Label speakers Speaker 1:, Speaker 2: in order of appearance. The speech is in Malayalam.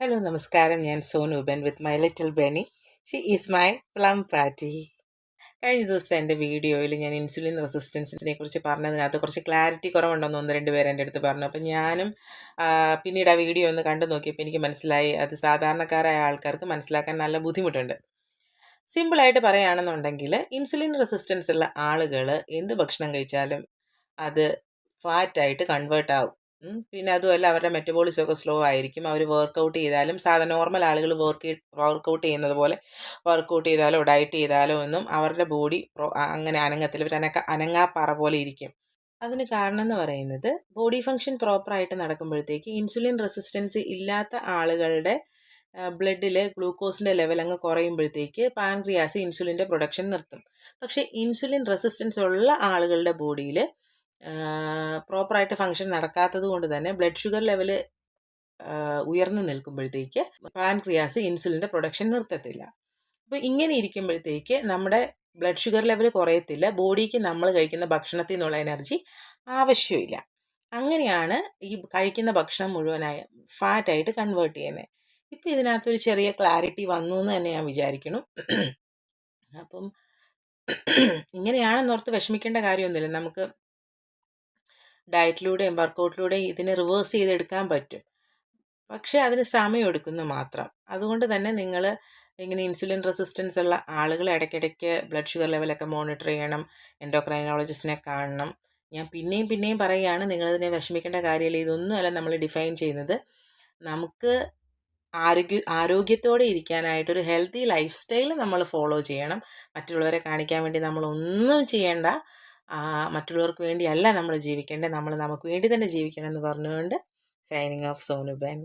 Speaker 1: ഹലോ നമസ്കാരം. ഞാൻ Sonu Ben with my little Benny she is my plum patty കഴിഞ്ഞ ദിവസത്തെ എന്റെ വീഡിയോയിൽ ഞാൻ ഇൻസുലിൻ റെസിസ്റ്റൻസിനെ കുറിച്ച് പറഞ്ഞതിനകത്ത് കുറച്ച് ക്ലാരിറ്റി കുറവുണ്ടെന്ന് ഒന്ന് രണ്ട് പേര് എന്റെ അടുത്ത് പറഞ്ഞു. അപ്പം ഞാനും പിന്നീട് ആ വീഡിയോ ഒന്ന് കണ്ടു നോക്കിയപ്പോൾ എനിക്ക് മനസ്സിലായി. അത് സാധാരണക്കാരായ ആൾക്കാർക്ക് മനസ്സിലാക്കാൻ നല്ല ബുദ്ധിമുട്ടുണ്ട്. സിമ്പിളായിട്ട് പറയുകയാണെന്നുണ്ടെങ്കിൽ ഇൻസുലിൻ റെസിസ്റ്റൻസ് ഉള്ള ആളുകൾ എന്ത് ഭക്ഷണം കഴിച്ചാലും അത് ഫാറ്റായിട്ട് കൺവേർട്ട് ആവും. പിന്നെ അതുമല്ല അവരുടെ മെറ്റബോളിസം ഒക്കെ സ്ലോ ആയിരിക്കും. അവർ വർക്കൗട്ട് ചെയ്താലും സാധാരണ നോർമൽ ആളുകൾ വർക്ക് വർക്കൗട്ട് ചെയ്യുന്നത് പോലെ വർക്കൗട്ട് ചെയ്താലോ ഡയറ്റ് ചെയ്താലോ ഒന്നും അവരുടെ ബോഡി അങ്ങനെ അനങ്ങത്തിൽ ഒരു അനക്ക അനങ്ങാപ്പാറ പോലെ ഇരിക്കും. അതിന് കാരണം എന്ന് പറയുന്നത് ബോഡി ഫങ്ഷൻ പ്രോപ്പറായിട്ട് നടക്കുമ്പോഴത്തേക്ക് ഇൻസുലിൻ റെസിസ്റ്റൻസ് ഇല്ലാത്ത ആളുകളുടെ ബ്ലഡിൽ ഗ്ലൂക്കോസിന്റെ ലെവൽ അങ്ങ് കുറയുമ്പോഴത്തേക്ക് പാൻക്രിയാസ് ഇൻസുലിന്റെ പ്രൊഡക്ഷൻ നിർത്തും. പക്ഷേ ഇൻസുലിൻ റെസിസ്റ്റൻസ് ഉള്ള ആളുകളുടെ ബോഡിയിൽ പ്രോപ്പറായിട്ട് ഫങ്ഷൻ നടക്കാത്തത് കൊണ്ട് തന്നെ ബ്ലഡ് ഷുഗർ ലെവൽ ഉയർന്നു നിൽക്കുമ്പോഴത്തേക്ക് പാൻക്രിയാസ് ഇൻസുലിന്റെ പ്രൊഡക്ഷൻ നിർത്തത്തില്ല. അപ്പോൾ ഇങ്ങനെ ഇരിക്കുമ്പോഴത്തേക്ക് നമ്മുടെ ബ്ലഡ് ഷുഗർ ലെവൽ കുറയത്തില്ല ബോഡിക്ക് നമ്മൾ കഴിക്കുന്ന ഭക്ഷണത്തിൽ നിന്നുള്ള എനർജി ആവശ്യമില്ല. അങ്ങനെയാണ് ഈ കഴിക്കുന്ന ഭക്ഷണം മുഴുവനായി ഫാറ്റായിട്ട് കൺവേർട്ട് ചെയ്യുന്നത് ഇപ്പം ഇതിനകത്തൊരു ചെറിയ ക്ലാരിറ്റി വന്നു എന്ന് തന്നെ ഞാൻ വിചാരിക്കണം അപ്പം ഇങ്ങനെയാണെന്നോർത്ത് വിഷമിക്കേണ്ട കാര്യമൊന്നുമില്ല. നമുക്ക് ഡയറ്റിലൂടെയും വർക്കൗട്ടിലൂടെയും ഇതിനെ റിവേഴ്സ് ചെയ്തെടുക്കാൻ പറ്റും. പക്ഷേ അതിന് സമയമെടുക്കുന്നു മാത്രം. അതുകൊണ്ട് തന്നെ നിങ്ങൾ ഇങ്ങനെ ഇൻസുലിൻ റെസിസ്റ്റൻസ് ഉള്ള ആളുകൾ ഇടയ്ക്കിടയ്ക്ക് ബ്ലഡ് ഷുഗർ ലെവലൊക്കെ മോണിറ്റർ ചെയ്യണം എൻഡോക്രൈനോളജിസ്റ്റിനെ കാണണം. ഞാൻ പിന്നെയും പിന്നെയും പറയുകയാണ് നിങ്ങളിതിനെ വിഷമിക്കേണ്ട കാര്യമില്ല. ഇതൊന്നുമല്ല നമ്മൾ ഡിഫൈൻ ചെയ്യുന്നത്. നമുക്ക് ആരോഗ്യ ആരോഗ്യത്തോടെ ഇരിക്കാനായിട്ടൊരു ഹെൽത്തി ലൈഫ് സ്റ്റൈൽ നമ്മൾ ഫോളോ ചെയ്യണം. മറ്റുള്ളവരെ കാണിക്കാൻ വേണ്ടി നമ്മൾ ഒന്നും ചെയ്യേണ്ട മറ്റുള്ളവർക്ക് വേണ്ടിയല്ല നമ്മൾ ജീവിക്കേണ്ടത്. നമ്മൾ നമുക്ക് വേണ്ടി തന്നെ ജീവിക്കണം എന്ന് പറഞ്ഞുകൊണ്ട് സൈനിങ് ഓഫ് സോനു ബെൻ